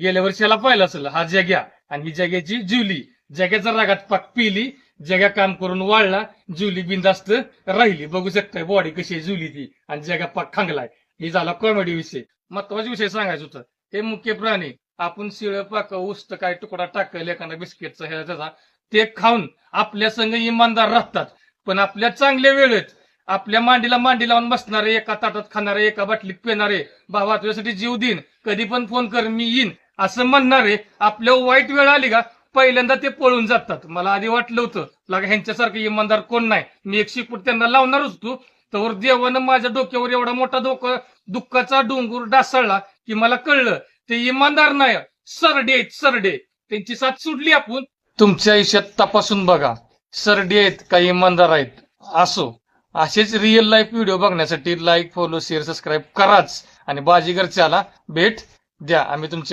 गेल्या वर्षाला पाहिलं असेल हा जग्या. आणि ही जग्याची जुली. जग्याचा रागात पाक पिली जग्या काम करून वाळला जुली बिंदास्त राहिली. बघू शकताय बॉडी कशी आहे जुली ती. आणि जगा पाक खांगलाय. हे झाला कॉमेडी विषय. महत्त्वाचा विषय सांगायचं होतं. हे मुख्य प्राणी आपण शिळ पाक उस्त काय तुकडा टाकल एखादा बिस्किटचा ह्याचा त्याचा ते खाऊन आपल्या संघ इमानदार राहतात. पण आपल्या चांगल्या वेळेत आपल्या मांडीला मांडी लावून बसणारे एका ताटात खाणारे एका बाटलीत पिणारे बाबा तुझ्यासाठी जीव देईन कधी पण फोन कर मी येईन. असं म्हणणारे आपल्या वाईट वेळ आली का पहिल्यांदा ते पळून जातात. मला आधी वाटलं होतं लागा ह्यांच्यासारखं इमानदार कोण नाही. मी एक शिकूट त्यांना लावणारच होतो. तर देवानं माझ्या डोक्यावर एवढा मोठा डोकं दुःखाचा डोंगर डासळला की मला कळलं ते इमानदार नाही. सरडे आहेत सरडे. त्यांची साथ सुटली आपण. तुमच्या आयुष्यात तपासून बघा. सरडे आहेत का इमानदार आहेत? असो. असेच रिअल लाईफ व्हिडिओ बघण्यासाठी लाईक फॉलो शेअर सबस्क्राईब कराच. आणि बाजीगरच्याला भेट द्या. आम्ही तुमची